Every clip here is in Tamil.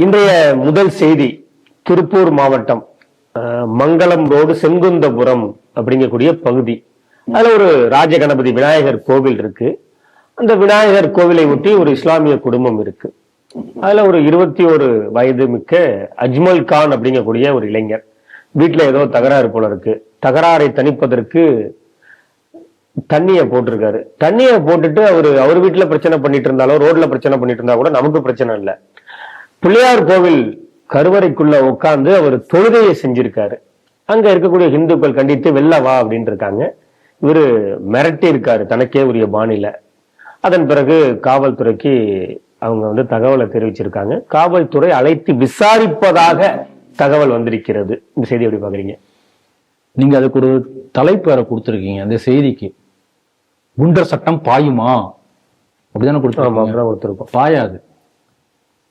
இன்றைய முதல் செய்தி திருப்பூர் மாவட்டம் மங்களம் ரோடு செங்குந்தபுரம் அப்படிங்கக்கூடிய பகுதி. அதுல ஒரு ராஜகணபதி விநாயகர் கோவில் இருக்கு. அந்த விநாயகர் கோவிலை ஒட்டி ஒரு இஸ்லாமிய குடும்பம் இருக்கு. அதுல ஒரு இருபத்தி ஒரு வயது மிக்க அஜ்மல் கான் அப்படிங்கக்கூடிய ஒரு இளைஞர். வீட்டுல ஏதோ தகராறு போல இருக்கு. தகராறை தணிப்பதற்கு தண்ணியை போட்டிருக்காரு. தண்ணியை போட்டுட்டு அவரு அவர் வீட்டுல பிரச்சனை பண்ணிட்டு இருந்தாலும் ரோட்ல பிரச்சனை பண்ணிட்டு இருந்தா கூட நமக்கு பிரச்சனை இல்லை. பிள்ளையார் கோவில் கருவறைக்குள்ள உட்கார்ந்து அவர் தொழுகையை செஞ்சிருக்காரு. அங்க இருக்கக்கூடிய இந்துக்கள் கண்டித்து வெளில வா அப்படின்னு இருக்காங்க இவரு மிரட்டி இருக்காரு தனக்கே உரிய பாணியில. அதன் பிறகு காவல்துறைக்கு அவங்க வந்து தகவலை தெரிவிச்சிருக்காங்க. காவல்துறை அழைத்து விசாரிப்பதாக தகவல் வந்திருக்கிறது. இந்த செய்தி எப்படி பாக்குறீங்க நீங்க அதுக்கு ஒரு தலைப்பு வேற கொடுத்துருக்கீங்க அந்த செய்திக்கு. குண்டர் சட்டம் பாயுமா? அப்படிதானே கொடுத்துருக்கோம் கொடுத்திருக்கோம். பாயாது.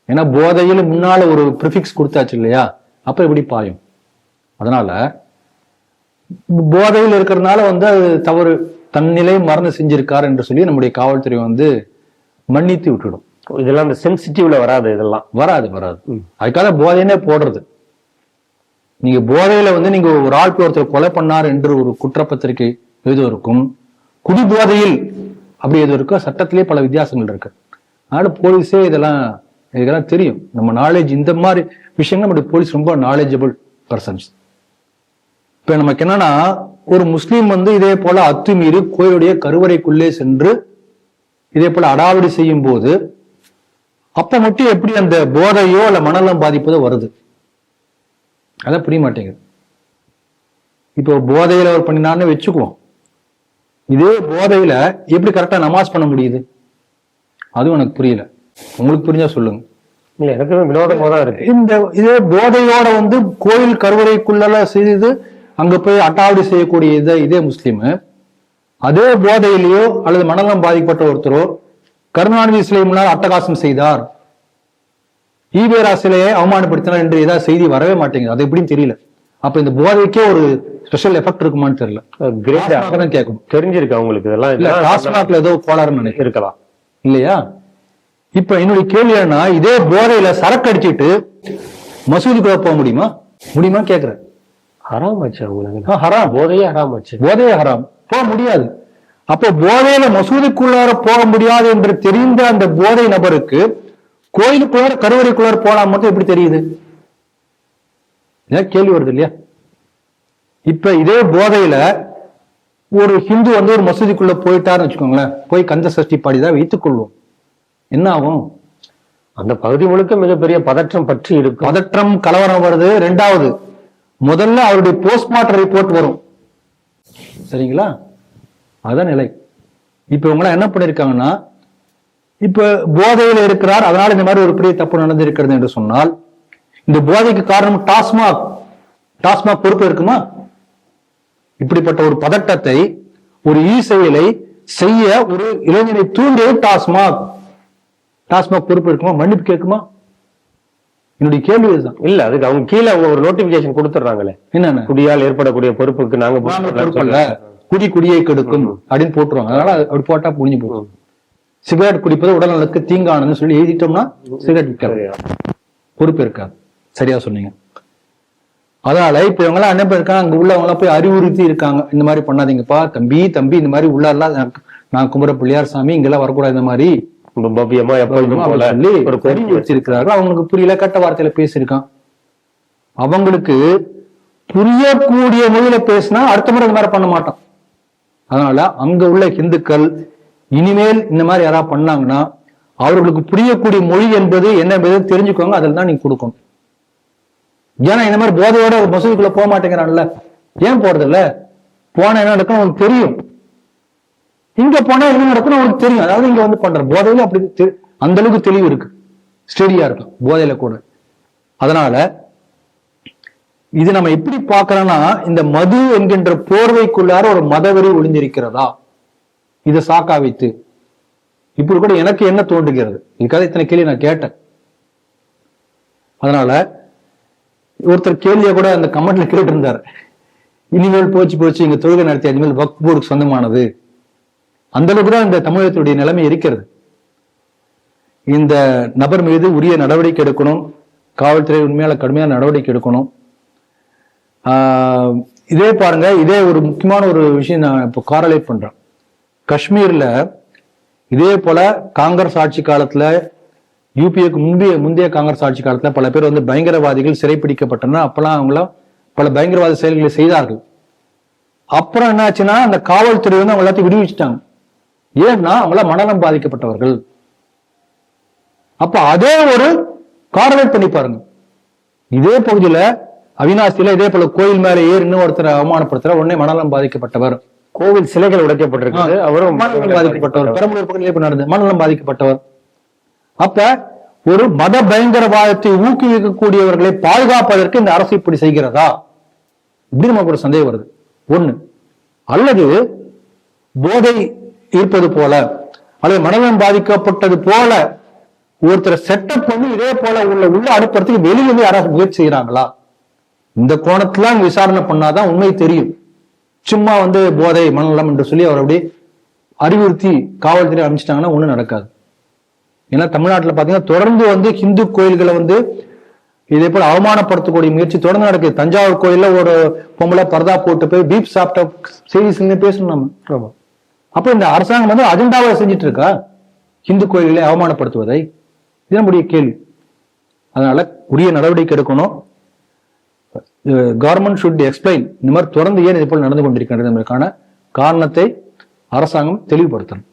ஏன்னா போதையில் முன்னால ஒரு ப்ரிஃபிக்ஸ் கொடுத்தாச்சு இல்லையா? அப்ப எப்படி பாயும்? அதனால போதையில் இருக்கிறதுனால வந்து அது தவறு தன்னிலை மறந்து செஞ்சிருக்கார் என்று சொல்லி நம்முடைய காவல்துறை வந்து மன்னித்து விட்டுடும். இதெல்லாம் இந்த சென்சிட்டிவ்ல வராது இதெல்லாம். வராது வராது. அதுக்காக போதைன்னே போடுறது. நீங்க போதையில வந்து நீங்க ஒரு ஆள் ஒருத்தர் கொலை பண்ணார் என்று ஒரு குற்றப்பத்திரிகை எழுதுவதற்கும் குடி போதையில் அப்படி எதுவரைக்கும் சட்டத்திலே பல வித்தியாசங்கள் இருக்கு. அதனால போலீஸே இதெல்லாம் இதெல்லாம் தெரியும். நம்ம நாலேஜ் இந்த மாதிரி விஷயங்கள் நம்முடைய போலீஸ் ரொம்ப நாலேஜபிள் பர்சன்ஸ் இப்ப நமக்கு என்னன்னா ஒரு முஸ்லீம் வந்து இதே போல அத்துமீறி கோயிலுடைய கருவறைக்குள்ளே சென்று இதே போல அடாவடி செய்யும் போது அப்ப மட்டும் எப்படி அந்த போதையோ அல்ல மனநலம் பாதிப்பதோ வருது? அதான் புரிய மாட்டேங்குது. இப்போ போதையில அவர் பண்ணினான்னு வச்சுக்குவோம். இதே போதையில எப்படி கரெக்டா நமாஸ் பண்ண முடியுது? அதுவும் எனக்கு புரியல. உங்களுக்கு புரிஞ்சா சொல்லுங்க. இல்ல எனக்கு வினோதமா தான் இருக்கு. இந்த இதே போதையோட வந்து கோயில் கருவறைக்குள்ள செய்து அங்க போய் அட்டாவடி செய்யக்கூடிய இதே இதே முஸ்லீம். அதே போதையிலேயோ அல்லது மனநலம் பாதிக்கப்பட்ட ஒருத்தரோ கருணாநிதி சிலை முன்னால் அட்டகாசம் செய்தார். ஈவேரா சிலையை அவமானப்படுத்தினார் என்று ஏதாவது செய்தி வரவே மாட்டேங்குது. அது எப்படின்னு தெரியல. அப்ப இந்த போதைக்கே ஒரு ஸ்பெஷல் எஃபெக்ட் இருக்குமான்னு தெரியல. கிரேட் கேட்கணும். தெரிஞ்சிருக்கு அவங்களுக்கு இதெல்லாம்? இல்ல ஏதோ கோளாறுன்னு இருக்கலாம். இல்லையா? இப்ப என்னுடைய கேள்வி என்ன இதே போதையில சரக்கு அடிச்சிட்டு மசூதிக்குள்ள போக முடியுமா? முடியுமா கேக்குறேன். ஹராம் ஆச்சு அவங்களுக்கு ஹராம். போதையே ஹராம் ஆச்சு. போதையே ஹராம். போக முடியாது. அப்போ போதையில மசூதிக்குள்ளார போக முடியாது என்று தெரிந்த அந்த போதை நபருக்கு கோயிலுக்குள்ளார கருவறைக்குள்ளார போலாம் மட்டும் எப்படி தெரியுது? ஏன் கேள்வி வருது இல்லையா? இப்ப இதே போதையில ஒரு ஹிந்து வந்து ஒரு மசூதிக்குள்ள போயிட்டாருன்னு வச்சுக்கோங்களேன். போய் கந்த சஷ்டி பாடிதான் வைத்துக் கொள்வோம். என்ன ஆகும் அந்த பகுதி முழுக்க மிகப்பெரிய பதற்றம் பற்றி இருக்கும். பதற்றம் கலவரம் வருது. ரெண்டாவது முதல்ல அவருடைய போஸ்ட்மார்ட்டம் ரிப்போர்ட் வரும். சரிங்களா? அதான் நிலை. இப்ப இவங்க என்ன பண்ணிருக்காங்கன்னா இப்ப போதையில இருக்கிறார். அதனால இந்த மாதிரி ஒரு பெரிய தப்பு நடந்திருக்கிறது என்று சொன்னால் இந்த போதைக்கு காரணம் டாஸ்மாக். டாஸ்மாக் பொறுப்பு இருக்குமா? இப்படிப்பட்ட ஒரு பதட்டத்தை ஒரு ஈ செயலை செய்ய ஒரு இளைஞனை தூண்டியது டாஸ்மாக். டாஸ்மாக் பொறுப்பு இருக்குமா? மன்னிப்பு கேட்குமா? என்னுடைய கேள்வி இதுதான். இல்ல அதுக்கு அவங்க கீழே ஒரு நோட்டிபிகேஷன் கொடுத்துறாங்களே என்னென்ன? குடியால் ஏற்படக்கூடிய பொறுப்புக்கு நாங்க குடி குடியை கெடுக்கும் அப்படின்னு போட்டுருவாங்க. அதனால அது அப்படி போட்டா புரிஞ்சு போகும் சிகரெட் குடிப்பது உடல் நலனுக்கு தீங்கானதுன்னு சொல்லி எழுதிட்டோம்னா சிகரெட் விற்காது. பொறுப்பு இருக்காது. சரியா சொன்னீங்க. அதனால இப்ப இவங்க எல்லாம் என்ன பண்ணிருக்காங்க அங்க உள்ளவங்க எல்லாம் போய் அறிவுறுத்தி இருக்காங்க. இந்த மாதிரி பண்ணாதீங்கப்பா. தம்பி தம்பி இந்த மாதிரி உள்ளாரெல்லாம் நான்- கும்புற பிள்ளையார் சாமி இங்கெல்லாம் வரக்கூடாது இந்த மாதிரி. பவ்யமா எப்பொழுதும் போல? ஒரு அறிவு வச்சிருக்கிறார்கள். அவங்களுக்கு புரியல கட்ட வார்த்தையில பேசியிருக்கான். அவங்களுக்கு புரியக்கூடிய மொழியில பேசினா அடுத்த முறை இந்த மாதிரி பண்ண மாட்டான். அதனால அங்க உள்ள இந்துக்கள் இனிமேல் இந்த மாதிரி யாராவது பண்ணாங்கன்னா அவர்களுக்கு புரியக்கூடிய மொழி என்பது என்ன என்பது தெரிஞ்சுக்கோங்க அதில் தான் நீங்க கொடுக்கணும். ஏன்னா இந்த மாதிரி போதையோட ஒரு மசூதிக்குள்ள போக மாட்டேங்கிறான்ல. ஏன் போறது இல்ல போனா என்ன நடக்கும்? அவனுக்கு தெரியும். இங்க போனா என்ன நடக்கும் அவருக்கு தெரியும். அதாவது இங்க வந்து பண்ற போதையில அப்படி அந்த அளவுக்கு தெளிவு இருக்கு. ஸ்டெடியா இருக்கும் போதையில கூட. அதனால இது நம்ம எப்படி பார்க்கறோம்னா இந்த மது என்கின்ற போர்வைக்குள்ளார ஒரு மதவெறி ஒளிஞ்சிருக்கிறதா? இதை சாக்கா வைத்து. இப்படி கூட எனக்கு என்ன தோன்றுகிறது? இதுக்காக இத்தனை கேள்வி நான் கேட்டேன். அதனால ஒருத்தர் கேள்வியை கூட அந்த கமெண்ட்ல கேட்டு இருந்தார் இனிமேல் போச்சு போச்சு இங்க தொழுகை நடத்தி இனிமேல் வக்ஃப் போர்டுக்கு சொந்தமானது. அந்த அளவுக்கு தான் இந்த தமிழகத்துடைய நிலைமை இருக்கிறது. இந்த நபர் மீது உரிய நடவடிக்கை எடுக்கணும். காவல்துறை உண்மையால கடுமையான நடவடிக்கை எடுக்கணும். இதே பாருங்க இதே ஒரு முக்கியமான ஒரு விஷயம் நான் இப்போ காரலேட் பண்றேன். காஷ்மீர்ல இதே போல காங்கிரஸ் ஆட்சி காலத்துல யூபிஏக்கு முந்தைய முந்தைய காங்கிரஸ் ஆட்சி காலத்துல பல பேர் வந்து பயங்கரவாதிகள் சிறைப்பிடிக்கப்பட்டனர் அப்பெல்லாம் அவங்களாம் பல பயங்கரவாத செயல்களை செய்தார்கள். அப்புறம் என்னாச்சுன்னா அந்த காவல்துறை வந்து அவங்க எல்லாத்தையும் விடுவிச்சிட்டாங்க. ஏன்னா அவங்கள மனநலம் பாதிக்கப்பட்டவர்கள். அப்ப அதே ஒரு கார்லேட் பண்ணி பாருங்க. இதே பகுதியில அவினாசியில இதே போல கோயில் மேல ஏறி இன்னும் ஒருத்தர் அவமானப்படுத்துற உடனே மனநலம் பாதிக்கப்பட்டவர். கோவில் சிலைகள் உடைக்கப்பட்டிருக்கு அவரும் மனநலம் பாதிக்கப்பட்டவர். பெரம்பலூர் இப்ப நடந்தது. மனநலம் பாதிக்கப்பட்டவர். அப்ப ஒரு மத பயங்கரவாதத்தை ஊக்குவிக்கக்கூடியவர்களை பாதுகாப்பதற்கு இந்த அரசு இப்படி செய்கிறதா? இப்படி நமக்கு ஒரு சந்தேகம் வருது. ஒண்ணு. அல்லது போதை இருப்பது போல. அல்லது மனநலம் பாதிக்கப்பட்டது போல ஒருத்தர் செட்டப் பண்ணி இதே போல உள்ள உள்ள அனுப்புறதுக்கு வெளியில யாராவது முயற்சி செய்யறாங்களா இந்த கோணத்துல விசாரணை பண்ணாதான் உண்மை தெரியும். சும்மா வந்து போதை மனநலம் என்று சொல்லி அவர் அப்படியே அறிவுறுத்தி காவல்துறை அமைச்சிட்டாங்கன்னா ஒண்ணும் நடக்காது. ஏன்னா தமிழ்நாட்டில் பாத்தீங்கன்னா தொடர்ந்து வந்து ஹிந்து கோயில்களை வந்து இதே போல அவமானப்படுத்தக்கூடிய முயற்சி தொடர்ந்து நடக்குது. தஞ்சாவூர் கோயில்ல ஒரு பொம்பளை பர்தா போட்டு போய் பீப் சாப்பிட்ட செய்தி பேசணும் நம்ம. அப்ப இந்த அரசாங்கம் வந்து அஜெண்டாவை செஞ்சுட்டு இருக்கா இந்து கோயில்களை அவமானப்படுத்துவதை? இது நம்முடைய கேள்வி. அதனால உரிய நடவடிக்கை எடுக்கணும். கவர்மெண்ட் ஷுட் எக்ஸ்பிளைன் இந்த மாதிரி தொடர்ந்து ஏன் இது போல் நடந்து கொண்டிருக்கின்றது என்பதற்கான காரணத்தை அரசாங்கம் தெளிவுபடுத்தணும்.